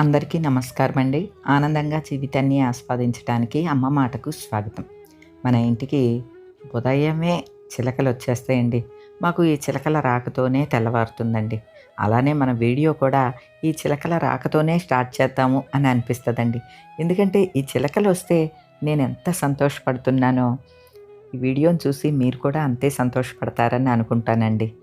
అందరికీ నమస్కారం అండి ఆనందంగా జీవితాన్ని ఆస్వాదించడానికి అమ్మ మాటకు స్వాగతం. మన ఇంటికి ఉదయమే చిలకలు వచ్చేస్తాయండి. మాకు ఈ చిలకల రాకతోనే తెల్లవారుతుందండి. అలానే మన వీడియో కూడా ఈ చిలకల రాకతోనే స్టార్ట్ చేద్దాము అని అనిపిస్తుందండి. ఎందుకంటే ఈ చిలకలు వస్తే నేను ఎంత సంతోషపడుతున్నానో ఈ వీడియోని చూసి మీరు కూడా అంతే సంతోషపడతారని అనుకుంటానండి.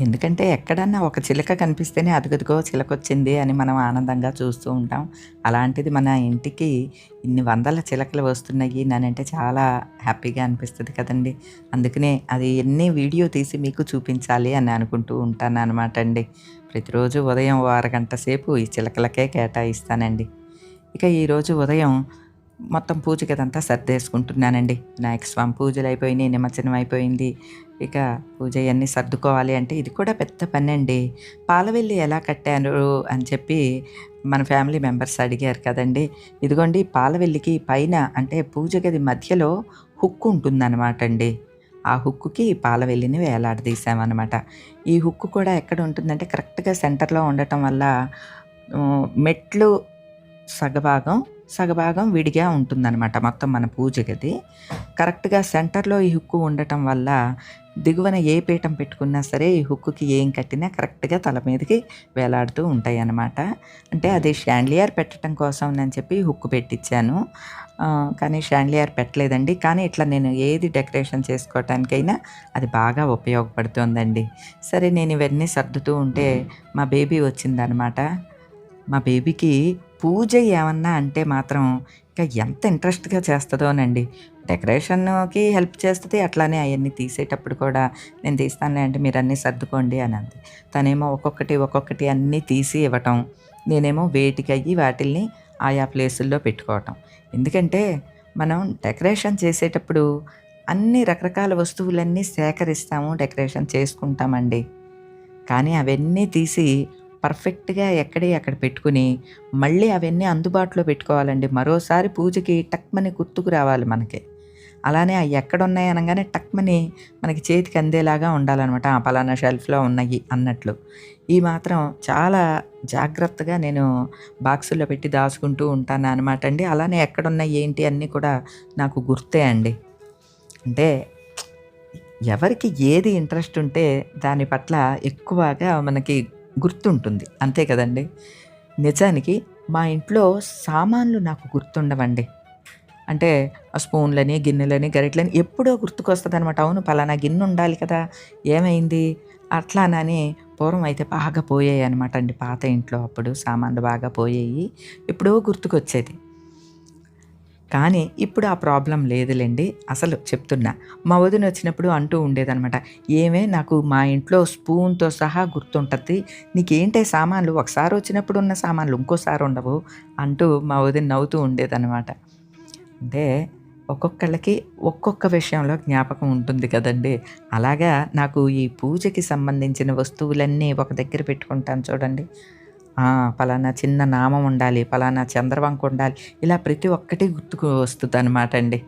ఎందుకంటే ఎక్కడన్నా ఒక చిలక కనిపిస్తేనే అదుగుదుగో చిలక వచ్చింది అని మనం ఆనందంగా చూస్తూ ఉంటాం. అలాంటిది మన ఇంటికి ఇన్ని వందల చిలకలు వస్తున్నాయి అంటే చాలా హ్యాపీగా అనిపిస్తుంది కదండి. అందుకనే అది ఎన్ని వీడియో తీసి మీకు చూపించాలి అని అనుకుంటూ ఉంటాను అనమాట అండి. ప్రతిరోజు ఉదయం అరగంట సేపు ఈ చిలకలకే కేటాయిస్తానండి. ఇక ఈరోజు ఉదయం మొత్తం పూజకి అదంతా సర్దేసుకుంటున్నానండి. వినాయక స్వామి పూజలు అయిపోయినాయి నిమజ్జనం అయిపోయింది. ఇక పూజ ఇవన్నీ సర్దుకోవాలి అంటే ఇది కూడా పెద్ద పని అండి పాలవెల్లి ఎలా కట్టారు అని చెప్పి మన ఫ్యామిలీ మెంబర్స్ అడిగారు కదండి. ఇదిగోండి పాలవెల్లికి పైన అంటే పూజ గది మధ్యలో హుక్ ఉంటుందన్నమాట అండి. ఆ హుక్కుకి పాలవెల్లిని వేలాడదీసామన్నమాట ఈ హుక్కు కూడా ఎక్కడ ఉంటుందంటే కరెక్ట్గా సెంటర్లో ఉండటం వల్ల మెట్లు సగభాగం సగభాగం విడిగా ఉంటుందన్నమాట మొత్తం మన పూజ గది కరెక్ట్గా సెంటర్లో ఈ హుక్కు ఉండటం వల్ల దిగువన ఏ పీఠం పెట్టుకున్నా సరే ఈ హుక్కుకి ఏం కట్టినా కరెక్ట్గా తల మీదకి వేలాడుతూ ఉంటాయి అన్నమాట అంటే అది షాండ్లియర్ పెట్టడం కోసం అని చెప్పి హుక్కు పెట్టించాను కానీ షాండ్లియర్ పెట్టలేదండి. కానీ ఇట్లా నేను ఏది డెకరేషన్ చేసుకోవటానికైనా అది బాగా ఉపయోగపడుతుందండి. సరే నేను ఇవన్నీ సర్దుతూ ఉంటే మా బేబీ వచ్చిందనమాట మా బేబీకి పూజ ఏమన్నా అంటే మాత్రం ఇంకా ఎంత ఇంట్రెస్ట్గా చేస్తుందోనండి డెకరేషన్కి హెల్ప్ చేస్తుంది అట్లానే అవన్నీ తీసేటప్పుడు కూడా నేను తీస్తానులే అంటే మీరు అన్నీ సర్దుకోండి అని అంది తనేమో ఒక్కొక్కటి ఒక్కొక్కటి అన్నీ తీసి ఇవ్వటం నేనేమో వేటికి అయ్యి వాటిల్ని ఆయా ప్లేసుల్లో పెట్టుకోవటం. ఎందుకంటే మనం డెకరేషన్ చేసేటప్పుడు అన్ని రకరకాల వస్తువులన్నీ సేకరిస్తాము డెకరేషన్ చేసుకుంటామండి. కానీ అవన్నీ తీసి పర్ఫెక్ట్గా ఎక్కడే అక్కడ పెట్టుకుని మళ్ళీ అవన్నీ అందుబాటులో పెట్టుకోవాలండి. మరోసారి పూజకి టక్మని గుర్తుకు రావాలి మనకి. అలానే అవి ఎక్కడున్నాయి అనగానే టక్మని మనకి చేతికి అందేలాగా ఉండాలన్నమాట. ఆ పలానా షెల్ఫ్లో ఉన్నాయి అన్నట్లు. ఈ మాత్రం చాలా జాగ్రత్తగా నేను బాక్సుల్లో పెట్టి దాచుకుంటూ ఉంటాను అనమాట అండి. అలానే ఎక్కడున్నాయి ఏంటి అన్నీ కూడా నాకు గుర్తే అండి. అంటే ఎవరికి ఏది ఇంట్రెస్ట్ ఉంటే దాని పట్ల ఎక్కువగా మనకి గుర్తుంటుంది. అంతే కదండి? నిజానికి మా ఇంట్లో సామాన్లు నాకు గుర్తుండవండి. అంటే ఆ స్పూన్లని గిన్నెలని గరిటలని ఎప్పుడో గుర్తుకొస్తుంది అనమాట అవును పలానా గిన్నె ఉండాలి కదా ఏమైంది? అట్లానని పూర్వం అయితే బాగా పోయాయి అనమాట అండి. పాత ఇంట్లో అప్పుడు సామాన్లు బాగా పోయాయి ఎప్పుడో గుర్తుకొచ్చేది. కానీ ఇప్పుడు ఆ ప్రాబ్లం లేదులేండి. అసలు చెప్తున్నా. మా వదిన వచ్చినప్పుడు అంటూ ఉండేదనమాట ఏమే నాకు మా ఇంట్లో స్పూన్తో సహా గుర్తుంటుంది. నీకేంటే సామాన్లు? ఒకసారి వచ్చినప్పుడు ఉన్న సామాన్లు ఇంకోసారి ఉండవు అంటూ మా వదిన నవ్వుతూ ఉండేదనమాట అంటే ఒక్కొక్కళ్ళకి ఒక్కొక్క విషయంలో జ్ఞాపకం ఉంటుంది కదండి. అలాగా నాకు ఈ పూజకి సంబంధించిన వస్తువులన్నీ ఒక దగ్గర పెట్టుకుంటాను చూడండి. పలానా చిన్న నామం ఉండాలి పలానా చంద్రవంక ఉండాలి ఇలా ప్రతి ఒక్కటి గుర్తుకు వస్తుంది అనమాట అండి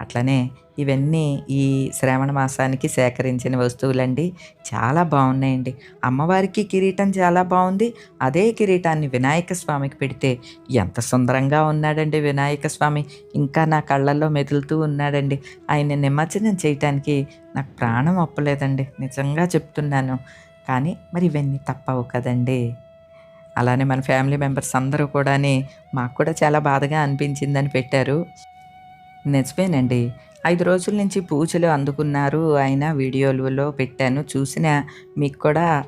అట్లనే ఇవన్నీ ఈ శ్రావణ మాసానికి సేకరించిన వస్తువులండి. చాలా బాగున్నాయండి. అమ్మవారికి కిరీటం చాలా బాగుంది. అదే కిరీటాన్ని వినాయక స్వామికి పెడితే ఎంత సుందరంగా ఉన్నాడండి వినాయక స్వామి. ఇంకా నా కళ్ళల్లో మెదులుతూ ఉన్నాడండి. ఆయన నిమజ్జనం చేయటానికి నాకు ప్రాణం ఒప్పలేదండి. నిజంగా చెప్తున్నాను. కానీ మరి ఇవన్నీ తప్పవు కదండి. అలానే మన ఫ్యామిలీ మెంబర్స్ అందరూ కూడాని మాకు కూడా చాలా బాధగా అనిపించిందని పెట్టారు. నిజమేనండి. ఐదు రోజుల నుంచి పూజలు అందుకున్నారు. ఆయన వీడియోలలో పెట్టాను. చూసిన మీకు కూడా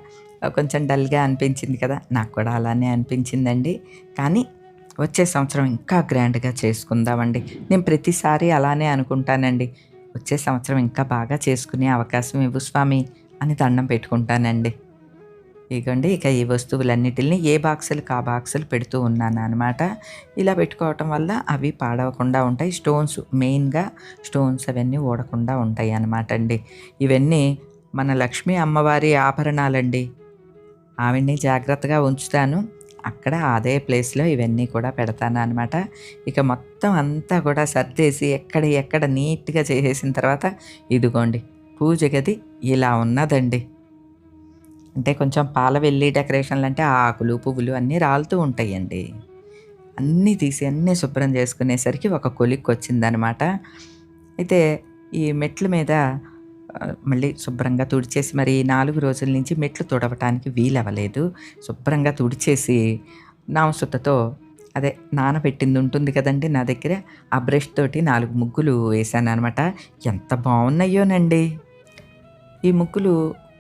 కొంచెం డల్గా అనిపించింది కదా? నాకు కూడా అలానే అనిపించిందండి. కానీ వచ్చే సంవత్సరం ఇంకా గ్రాండ్గా చేసుకుందామండి. నేను ప్రతిసారి అలానే అనుకుంటానండి. వచ్చే సంవత్సరం ఇంకా బాగా చేసుకునే అవకాశం ఇవ్వు స్వామి అని దండం పెట్టుకుంటానండి. ఇగోండి ఇక ఈ వస్తువులన్నిటిని ఏ బాక్సులకు ఆ బాక్సులు పెడుతూ ఉన్నాను అనమాట ఇలా పెట్టుకోవటం వల్ల అవి పాడవకుండా ఉంటాయి. స్టోన్స్ మెయిన్గా స్టోన్స్ అవన్నీ ఓడకుండా ఉంటాయి అన్నమాట అండి. ఇవన్నీ మన లక్ష్మీ అమ్మవారి ఆభరణాలండి. ఆవిడ్ని జాగ్రత్తగా ఉంచుతాను. అక్కడ అదే ప్లేస్లో ఇవన్నీ కూడా పెడతాను అనమాట ఇక మొత్తం అంతా కూడా సర్దేసి ఎక్కడ ఎక్కడ నీట్గా చేసేసిన తర్వాత ఇదిగోండి పూజ గది ఇలా ఉన్నదండి. అంటే కొంచెం పాల వెల్లి డెకరేషన్లు అంటే ఆకులు పువ్వులు అన్నీ రాలుతూ ఉంటాయండి. అన్నీ తీసి అన్నీ శుభ్రం చేసుకునేసరికి ఒక కొలిక్కి వచ్చిందనమాట. అయితే ఈ మెట్ల మీద మళ్ళీ శుభ్రంగా తుడిచేసి మరి నాలుగు రోజుల నుంచి మెట్లు తుడవటానికి వీలవ్వలేదు. శుభ్రంగా తుడిచేసి నామసుత్తతో అదే నానబెట్టింది ఉంటుంది కదండి నా దగ్గర ఆ బ్రష్ తోటి నాలుగు ముగ్గులు వేసాను అనమాట ఎంత బాగున్నాయోనండి. ఈ ముగ్గులు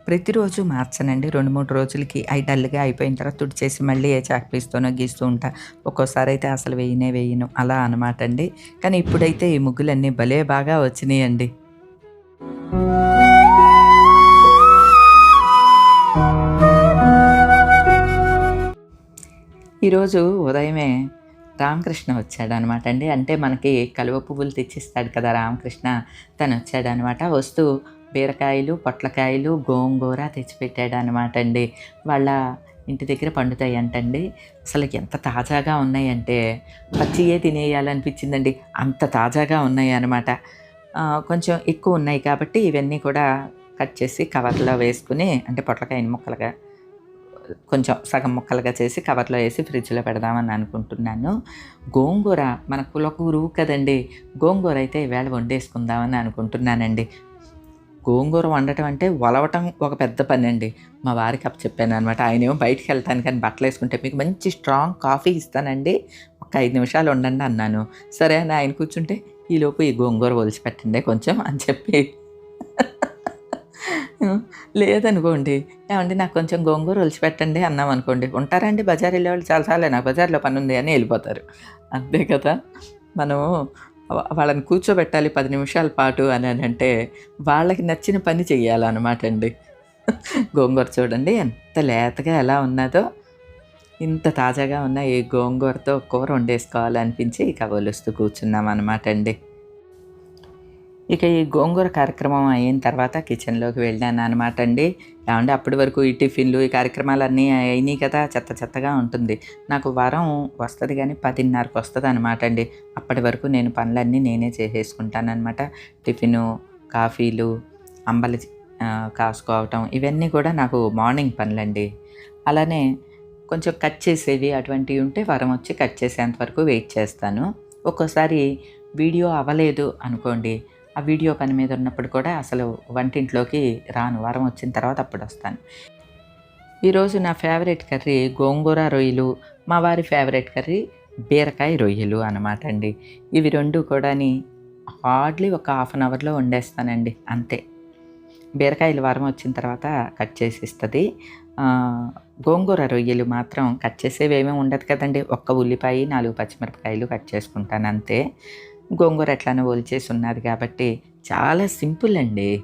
ప్రతిరోజు మార్చనండి. రెండు మూడు రోజులకి అవి డల్గా అయిపోయిన తర్వాత తుడిచేసి మళ్ళీ ఏ చాక్ పీస్తోనో గీస్తూ ఉంటా. ఒక్కోసారి అయితే అసలు వేయనే వేయను. అలా అనమాట అండి కానీ ఇప్పుడైతే ఈ ముగ్గులన్నీ భలే బాగా వచ్చినాయండి. ఈరోజు ఉదయమే రామకృష్ణ వచ్చాడు అనమాట అండి అంటే మనకి కలువ పువ్వులు తెచ్చిస్తాడు కదా రామకృష్ణ. తను వచ్చాడు అనమాట వస్తూ బీరకాయలు పొట్లకాయలు గోంగూర తెచ్చిపెట్టాడు అనమాట అండి వాళ్ళ ఇంటి దగ్గర పండుతాయి అంటండి అసలు ఎంత తాజాగా ఉన్నాయంటే పచ్చియే తినేయాలనిపించిందండి. అంత తాజాగా ఉన్నాయి అనమాట కొంచెం ఎక్కువ ఉన్నాయి కాబట్టి ఇవన్నీ కూడా కట్ చేసి కవర్లో వేసుకుని అంటే పొట్లకాయని ముక్కలుగా కొంచెం సగం ముక్కలుగా చేసి కవర్లో వేసి ఫ్రిడ్జ్లో పెడదామని అనుకుంటున్నాను. గోంగూర మన కులకూరు కదండి. గోంగూర అయితే ఈవేళ వండేసుకుందామని అనుకుంటున్నానండి. గోంగూర వండటం అంటే వలవటం ఒక పెద్ద పని అండి మా వారికి అప్పుడు చెప్పాను అనమాట ఆయన ఏమో బయటికి వెళ్తాను కానీ బట్టలు వేసుకుంటే మీకు మంచి స్ట్రాంగ్ కాఫీ ఇస్తానండి. ఒక ఐదు నిమిషాలు ఉండండి అన్నాను. సరే అని ఆయన కూర్చుంటే ఈలోపు ఈ గోంగూర ఒలిచి పెట్టండి కొంచెం అని చెప్పి. లేదనుకోండి ఏమండి నాకు కొంచెం గోంగూర ఒలిచిపెట్టండి అన్నాం అనుకోండి. ఉంటారండి బజార్ వెళ్ళేవాళ్ళు? చాలా నాకు బజార్లో పని ఉంది అని వెళ్ళిపోతారు. అంతే కదా. మనము వాళ్ళని కూర్చోబెట్టాలి పది నిమిషాల పాటు అని అని అంటే వాళ్ళకి నచ్చిన పని చెయ్యాలన్నమాట అండి. గోంగూర చూడండి ఎంత లేతగా ఎలా ఉన్నదో ఇంత తాజాగా ఉన్న ఈ గోంగూరతో కూర వండేసుకోవాలనిపించి ఇక ఒలుస్తూ కూర్చున్నాం అనమాట అండి. ఇక ఈ గోంగూర కార్యక్రమం అయిన తర్వాత కిచెన్లోకి వెళ్ళాను అనమాట అండి. ఏమంటే అప్పటి వరకు ఈ టిఫిన్లు ఈ కార్యక్రమాలన్నీ అయినాయి కదా చెత్త చెత్తగా ఉంటుంది. నాకు వరం వస్తుంది కానీ పదిన్నరకు వస్తుంది అనమాట అండి. అప్పటి వరకు నేను పనులన్నీ నేనే చేసేసుకుంటాను అనమాట టిఫిను కాఫీలు అంబలి కాసుకోవటం ఇవన్నీ కూడా నాకు మార్నింగ్ పనులండి. అలానే కొంచెం కట్ చేసేవి అటువంటివి ఉంటే వరం వచ్చి కట్ చేసేంత వరకు వెయిట్ చేస్తాను. ఒక్కోసారి వీడియో అవ్వలేదు అనుకోండి ఆ వీడియో పని మీద ఉన్నప్పుడు కూడా అసలు వంటింట్లోకి రాను. వారం వచ్చిన తర్వాత అప్పుడు వస్తాను. ఈరోజు నా ఫేవరెట్ కర్రీ గోంగూర రొయ్యలు మా వారి ఫేవరెట్ కర్రీ బీరకాయ రొయ్యలు అనమాట అండి. ఇవి రెండు కూడాని హార్డ్లీ ఒక హాఫ్ అన్ అవర్లో వండేస్తానండి అంతే. బీరకాయలు వారం వచ్చిన తర్వాత కట్ చేసి ఇస్తుంది గోంగూర రొయ్యలు మాత్రం కట్ చేసేవి ఏమీ ఉండదు కదండి. ఒక్క ఉల్లిపాయ నాలుగు పచ్చిమిరపకాయలు కట్ చేసుకుంటాను అంతే. గోంగూర ఎట్లానో ఒలిచేసి ఉన్నది కాబట్టి చాలా సింపుల్ అండి.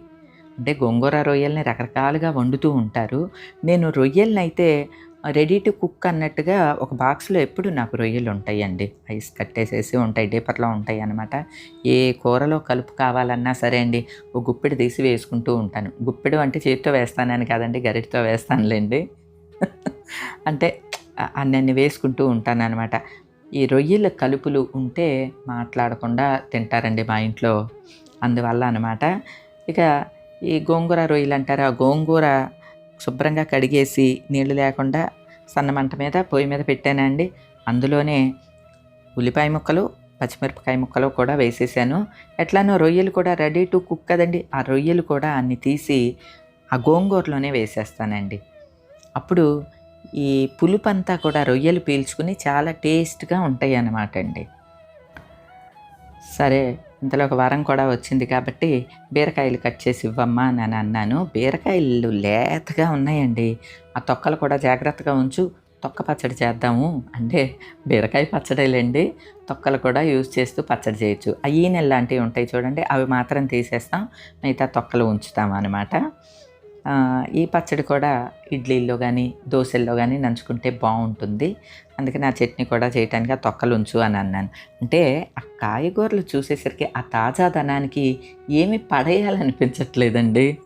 అంటే గోంగూర రొయ్యల్ని రకరకాలుగా వండుతూ ఉంటారు. నేను రొయ్యల్ని అయితే రెడీ టు కుక్ అన్నట్టుగా ఒక బాక్స్లో ఎప్పుడు నాకు రొయ్యలు ఉంటాయండి. ఐస్ కట్టేసేసి ఉంటాయి డీపర్లో ఉంటాయి అన్నమాట. ఏ కూరలో కలుపు కావాలన్నా సరే అండి ఒక గుప్పెడు తీసి వేసుకుంటూ ఉంటాను. గుప్పెడు అంటే చేతితో వేస్తానని కాదండి గరిటితో వేస్తానులేండి. అంటే అన్నీ వేసుకుంటూ ఉంటాను అనమాట ఈ రొయ్యల కలుపులు ఉంటే మాట్లాడకుండా తింటారండి మా ఇంట్లో. అందువల్ల అనమాట ఇక ఈ గోంగూర రొయ్యలు అంటారు ఆ గోంగూర శుభ్రంగా కడిగేసి నీళ్ళు లేకుండా సన్న మంట మీద పొయ్యి మీద పెట్టానండి అందులోనే ఉల్లిపాయ ముక్కలు పచ్చిమిరపకాయ ముక్కలు కూడా వేసేసాను. ఎట్లానో రొయ్యలు కూడా రెడీ టు కుక్ కదండి. ఆ రొయ్యలు కూడా అన్ని తీసి ఆ గోంగూరలోనే వేసేస్తానండి. అప్పుడు ఈ పులుపంతా కూడా రొయ్యలు పీల్చుకుని చాలా టేస్ట్గా ఉంటాయి అన్నమాట అండి. సరే ఇంతలో ఒక వారం కూడా వచ్చింది కాబట్టి బీరకాయలు కట్ చేసి ఇవ్వమ్మా అని అన్నాను. బీరకాయలు లేతగా ఉన్నాయండి. ఆ తొక్కలు కూడా జాగ్రత్తగా ఉంచు. తొక్క పచ్చడి చేద్దాము అంటే బీరకాయ పచ్చడిలేండి. తొక్కలు కూడా యూజ్ చేస్తూ పచ్చడి చేయొచ్చు. అయ్యి నెల లాంటివి ఉంటాయి చూడండి అవి మాత్రం తీసేస్తాం. మిగతా తొక్కలు ఉంచుతాం అనమాట ఈ పచ్చడి కూడా ఇడ్లీల్లో కానీ దోశల్లో కానీ నంచుకుంటే బాగుంటుంది అందుకని ఆ చట్నీ కూడా చేయటానికి ఆ తొక్కలు ఉంచు అని అన్నాను. అంటే ఆ కాయగూరలు చూసేసరికి ఆ తాజాదనానికి ఏమి పడేయాలనిపించట్లేదండి.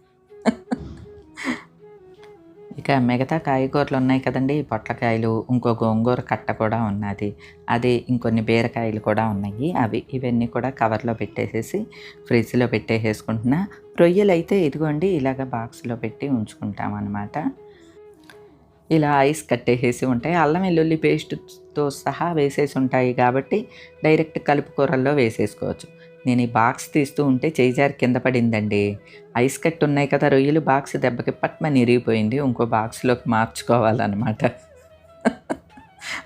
ఇక మిగతా కాయగూరలు ఉన్నాయి కదండి. పొట్లకాయలు ఇంకో గోంగూర కట్ట కూడా ఉన్నది. అది ఇంకొన్ని బీరకాయలు కూడా ఉన్నాయి. అవి ఇవన్నీ కూడా కవర్లో పెట్టేసేసి ఫ్రిడ్జ్లో పెట్టేసేసుకుంటున్నా. రొయ్యలు అయితే ఇదిగోండి ఇలాగ బాక్స్లో పెట్టి ఉంచుకుంటాం అనమాట ఇలా ఐస్ కట్టేసేసి ఉంటాయి. అల్లం వెల్లుల్లి పేస్ట్తో సహా వేసేసి ఉంటాయి కాబట్టి డైరెక్ట్ కలుపు కూరల్లో వేసేసుకోవచ్చు. నేను ఈ బాక్స్ తీస్తూ ఉంటే చేజారి కింద పడిందండి. ఐస్ కట్ ఉన్నాయి కదా రొయ్యలు బాక్స్ దెబ్బకి పట్మని ఇరిగిపోయింది. ఇంకో బాక్స్లోకి మార్చుకోవాలన్నమాట.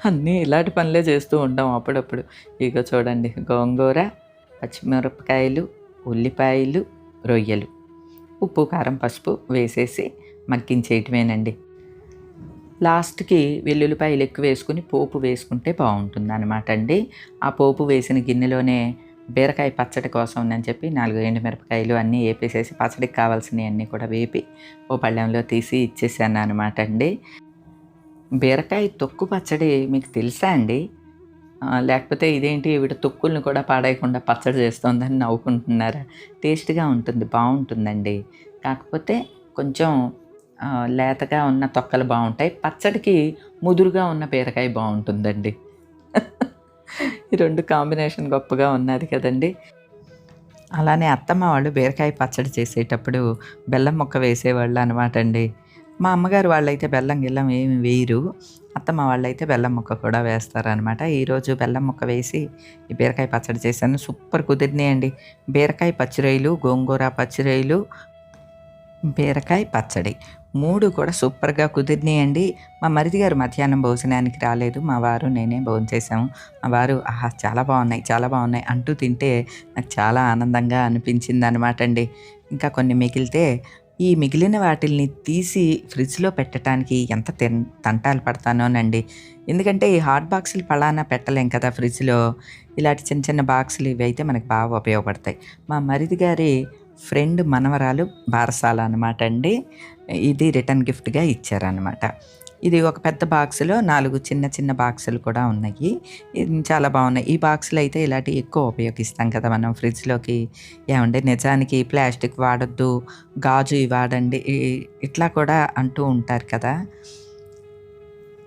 అన్నీ ఇలాంటి పనులే చేస్తూ ఉంటాం అప్పుడప్పుడు. ఇక చూడండి గోంగూర పచ్చిమిరపకాయలు ఉల్లిపాయలు రొయ్యలు. ఉప్పు కారం పసుపు వేసేసి మగ్గించేయటమేనండి లాస్ట్కి వెల్లుల్లిపాయలు ఎక్కువ వేసుకుని పోపు వేసుకుంటే బాగుంటుంది అనమాట అండి. ఆ పోపు వేసిన గిన్నెలోనే బీరకాయ పచ్చడి కోసం అని చెప్పి నాలుగు ఎండుమిరపకాయలు అన్నీ వేపేసేసి పచ్చడికి కావాల్సినవి అన్నీ కూడా వేపి ఓ పళ్ళెంలో తీసి ఇచ్చేసాను అనమాట అండి. బీరకాయ తొక్కు పచ్చడి మీకు తెలుసా అండి? లేకపోతే ఇదేంటి వీటి తొక్కుల్ని కూడా పాడేయకుండా పచ్చడి చేస్తోందని నవ్వుకుంటున్నారా? టేస్ట్గా ఉంటుంది బాగుంటుందండి. కాకపోతే కొంచెం లేతగా ఉన్న తొక్కలు బాగుంటాయి. పచ్చడికి ముదురుగా ఉన్న బీరకాయ బాగుంటుందండి. ఈ రెండు కాంబినేషన్ గొప్పగా ఉన్నది కదండి. అలానే అత్తమ్మ వాళ్ళు బీరకాయ పచ్చడి చేసేటప్పుడు బెల్లం ముక్క వేసేవాళ్ళు అనమాట అండి. మా అమ్మగారు వాళ్ళైతే బెల్లం గిల్లం ఏమి వేయరు. అత్తమ్మ వాళ్ళైతే బెల్లం ముక్క కూడా వేస్తారనమాట ఈరోజు బెల్లం ముక్క వేసి ఈ బీరకాయ పచ్చడి చేశాను. సూపర్ కుదిరినాయండి. బీరకాయ పచ్చిరొయ్యలు గోంగూర పచ్చిరొయ్యలు బీరకాయ పచ్చడి. మూడు కూడా సూపర్గా కుదిరినాయండి. మా మరిది గారు మధ్యాహ్నం భోజనానికి రాలేదు. మా వారు నేనే భోజనం చేసాము మా వారు ఆహా చాలా బాగున్నాయి చాలా బాగున్నాయి అంటూ తింటే నాకు చాలా ఆనందంగా అనిపించింది అనమాట అండి ఇంకా కొన్ని మిగిలితే ఈ మిగిలిన వాటిల్ని తీసి ఫ్రిడ్జ్లో పెట్టడానికి ఎంత తిన్ తంటాలు పడతానోనండి. ఎందుకంటే ఈ హాట్ బాక్సులు పలానా పెట్టలేం కదా ఫ్రిడ్జ్లో. ఇలాంటి చిన్న చిన్న బాక్సులు ఇవి అయితే మనకు బాగా ఉపయోగపడతాయి. మా మరిది గారి ఫ్రెండ్ మనవరాలు బారసాల అనమాట అండి. ఇది రిటర్న్ గిఫ్ట్గా ఇచ్చారనమాట ఇది ఒక పెద్ద బాక్సులో నాలుగు చిన్న చిన్న బాక్సులు కూడా ఉన్నాయి. చాలా బాగున్నాయి. ఈ బాక్సులు అయితే ఇలాంటివి ఎక్కువ ఉపయోగిస్తాం కదా మనం ఫ్రిడ్జ్లోకి. ఏమండి నిజానికి ప్లాస్టిక్ వాడొద్దు గాజు వాడండి ఇట్లా కూడా అంటూ ఉంటారు కదా.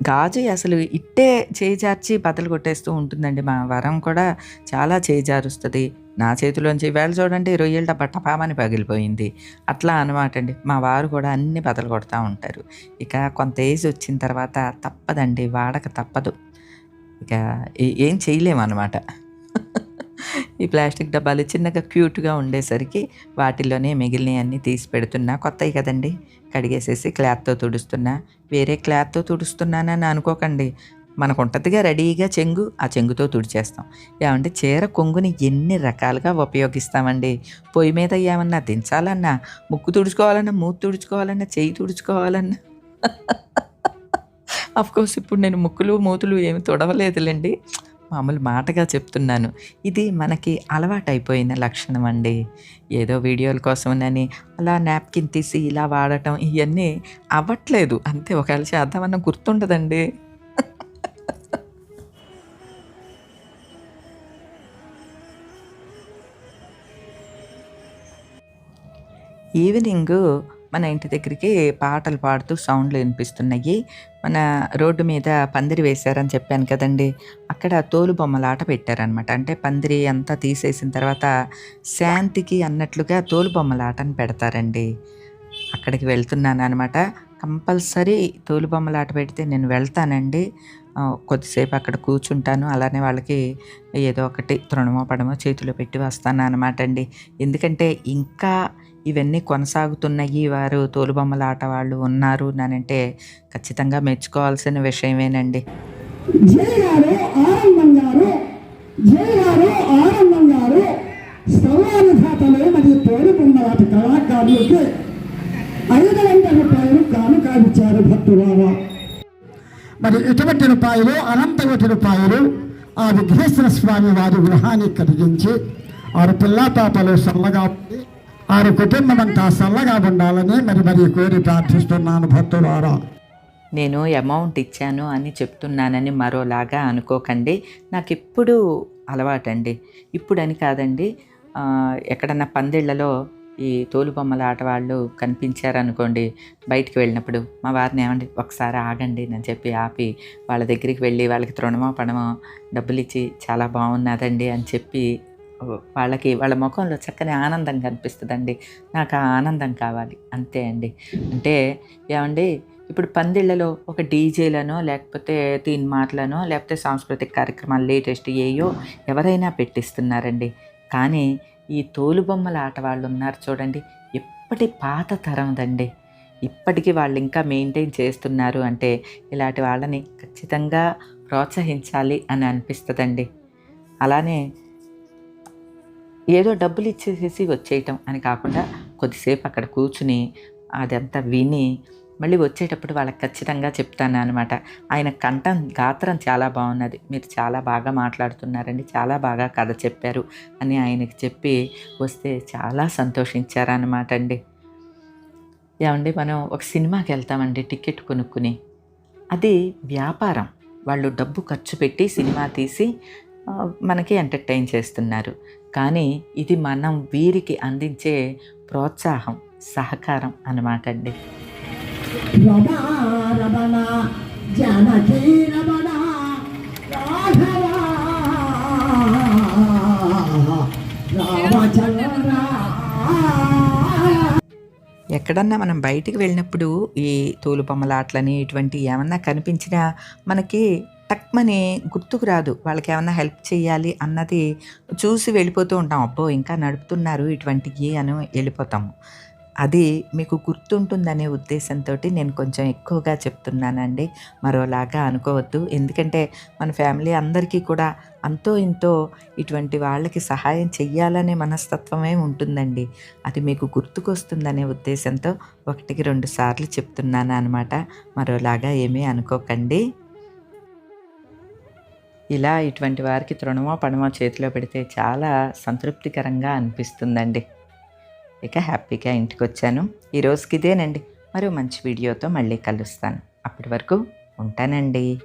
గాజు అసలు ఇట్టే చేజార్చి బద్దలు కొట్టేస్తూ ఉంటుందండి. మా వరం కూడా చాలా చేజారుస్తుంది. నా చేతిలోంచి వేళ చూడండి రొయ్యల డబ్బా టపామని పగిలిపోయింది. అట్లా అనమాట అండి మా వారు కూడా అన్ని బదలు కొడుతూ ఉంటారు. ఇక కొంత ఏజ్ వచ్చిన తర్వాత తప్పదండి వాడక తప్పదు. ఇక ఏం ఏం చేయలేమన్నమాట ఈ ప్లాస్టిక్ డబ్బాలు చిన్నగా క్యూట్గా ఉండేసరికి వాటిల్లోనే మిగిలినవన్నీ తీసి పెడుతున్నా. కొత్తవి కదండి. కడిగేసేసి క్లాత్తో తుడుస్తున్నా. వేరే క్లాత్తో తుడుస్తున్నానని అనుకోకండి. మనకు ఉంటుందిగా రెడీగా చెంగు ఆ చెంగుతో తుడిచేస్తాం. ఏమంటే చీర కొంగుని ఎన్ని రకాలుగా ఉపయోగిస్తామండి? పొయ్యి మీద ఏమన్నా దించాలన్నా ముక్కు తుడుచుకోవాలన్నా మూతి తుడుచుకోవాలన్నా చెయ్యి తుడుచుకోవాలన్నా? కోర్స్ ఇప్పుడు నేను ముక్కులు మూతులు ఏమి తొడవలేదులేండి. మామూలు మాటగా చెప్తున్నాను. ఇది మనకి అలవాటైపోయిన లక్షణం అండి. ఏదో వీడియోల కోసమని అలా నాప్కిన్ తీసి ఇలా వాడటం ఇవన్నీ అవ్వట్లేదు. అంతే ఒకవేళ చేద్దామన్న గుర్తుండదండి. ఈవినింగ్ మన ఇంటి దగ్గరికి పాటలు పాడుతూ సౌండ్లు వినిపిస్తున్నాయి. మన రోడ్డు మీద పందిరి వేశారని చెప్పాను కదండి. అక్కడ తోలు బొమ్మలాట పెట్టారనమాట అంటే పందిరి అంతా తీసేసిన తర్వాత శాంతికి అన్నట్లుగా తోలు బొమ్మలాటని పెడతారండి. అక్కడికి వెళ్తున్నాను అనమాట కంపల్సరీ తోలు బొమ్మలాట పెడితే నేను వెళ్తానండి. కొద్దిసేపు అక్కడ కూర్చుంటాను. అలానే వాళ్ళకి ఏదో ఒకటి తృణమో పడమో చేతిలో పెట్టి వస్తాను అనమాట అండి. ఎందుకంటే ఇంకా ఇవన్నీ కొనసాగుతున్నాయి వారు తోలుబొమ్మల ఆట వాళ్ళు ఉన్నారు అంటే ఖచ్చితంగా మెచ్చుకోవాల్సిన విషయమేనండి. మరి ఐదు వందల రూపాయలు కానుకాడిచ్చారు మరి ఇటువంటి రూపాయలు అనంత కోటి రూపాయలు ఆ విఘ్నేశ్వర స్వామి వారి గృహాన్ని కలిగించి ఆరు పిల్లా పాపలు చల్లగా ఉండి ఆరు కుటుంబం అంతా చల్లగా ఉండాలని మరి మరి కోరి ప్రార్థిస్తున్నాను భక్తులారా. నేను అమౌంట్ ఇచ్చాను అని చెప్తున్నానని మరోలాగా అనుకోకండి. నాకు ఇప్పుడు అలవాటండి. ఇప్పుడని కాదండి. ఎక్కడన్నా పందిళ్ళలో ఈ తోలుబొమ్మల ఆట వాళ్ళు కనిపించారనుకోండి బయటికి వెళ్ళినప్పుడు మా వారిని ఏమండి ఒకసారి ఆగండి అని చెప్పి ఆపి వాళ్ళ దగ్గరికి వెళ్ళి వాళ్ళకి తృణమో పణమో డబ్బులు ఇచ్చి చాలా బాగున్నదండి అని చెప్పి వాళ్ళకి వాళ్ళ ముఖంలో చక్కని ఆనందం కనిపిస్తుందండి. నాకు ఆ ఆనందం కావాలి. అంతే అండి. అంటే ఏమండి? ఇప్పుడు పందిళ్ళలో ఒక డీజేలనో లేకపోతే తీన్ మాటలనో లేకపోతే సాంస్కృతిక కార్యక్రమాలు లేటెస్ట్ ఏయో ఎవరైనా పెట్టిస్తున్నారండి. కానీ ఈ తోలుబొమ్మల ఆట వాళ్ళు ఉన్నారు చూడండి. ఎప్పటి పాత తరందండి. ఇప్పటికీ వాళ్ళు ఇంకా మెయింటైన్ చేస్తున్నారు అంటే ఇలాంటి వాళ్ళని ఖచ్చితంగా ప్రోత్సహించాలి అని అనిపిస్తుందండి. అలానే ఏదో డబ్బులు ఇచ్చేసేసి వచ్చేయటం అని కాకుండా కొద్దిసేపు అక్కడ కూర్చుని అదంతా విని మళ్ళీ వచ్చేటప్పుడు వాళ్ళకి ఖచ్చితంగా చెప్తాను అనమాట ఆయన కంఠం గాత్రం చాలా బాగున్నది. మీరు చాలా బాగా మాట్లాడుతున్నారండి చాలా బాగా కథ చెప్పారు అని ఆయనకి చెప్పి వస్తే చాలా సంతోషించారనమాట అండి. ఏమండి మనం ఒక సినిమాకి వెళ్తామండి టికెట్ కొనుక్కుని. అది వ్యాపారం. వాళ్ళు డబ్బు ఖర్చు పెట్టి సినిమా తీసి మనకి ఎంటర్టైన్ చేస్తున్నారు. కానీ ఇది మనం వీరికి అందించే ప్రోత్సాహం సహకారం అన్నమాట అండి ఎక్కడన్నా మనం బయటికి వెళ్ళినప్పుడు ఈ తోలుబొమ్మలాట్లని ఇటువంటి ఏమన్నా కనిపించినా మనకి టక్మని గుర్తుకు రాదు. వాళ్ళకి ఏమైనా హెల్ప్ చేయాలి అన్నది చూసి వెళ్ళిపోతూ ఉంటాం. అబ్బో ఇంకా నడుపుతున్నారు ఇటువంటివి అని వెళ్ళిపోతాము. అది మీకు గుర్తుంటుందనే ఉద్దేశంతో నేను కొంచెం ఎక్కువగా చెప్తున్నానండి. మరోలాగా అనుకోవద్దు. ఎందుకంటే మన ఫ్యామిలీ అందరికీ కూడా అంతో ఇంతో ఇటువంటి వాళ్ళకి సహాయం చెయ్యాలనే మనస్తత్వమే ఉంటుందండి. అది మీకు గుర్తుకొస్తుందనే ఉద్దేశంతో ఒకటికి రెండు సార్లు చెప్తున్నాను అనమాట మరోలాగా ఏమీ అనుకోకండి. ఇలా ఇటువంటి వారికి తృణమో పణమో చేతిలో పెడితే చాలా సంతృప్తికరంగా అనిపిస్తుందండి. ఇక హ్యాపీగా ఇంటికి వచ్చాను ఈరోజుకి ఇదేనండి మరో మంచి వీడియోతో మళ్ళీ కలుస్తాను. అప్పటి వరకు ఉంటానండి.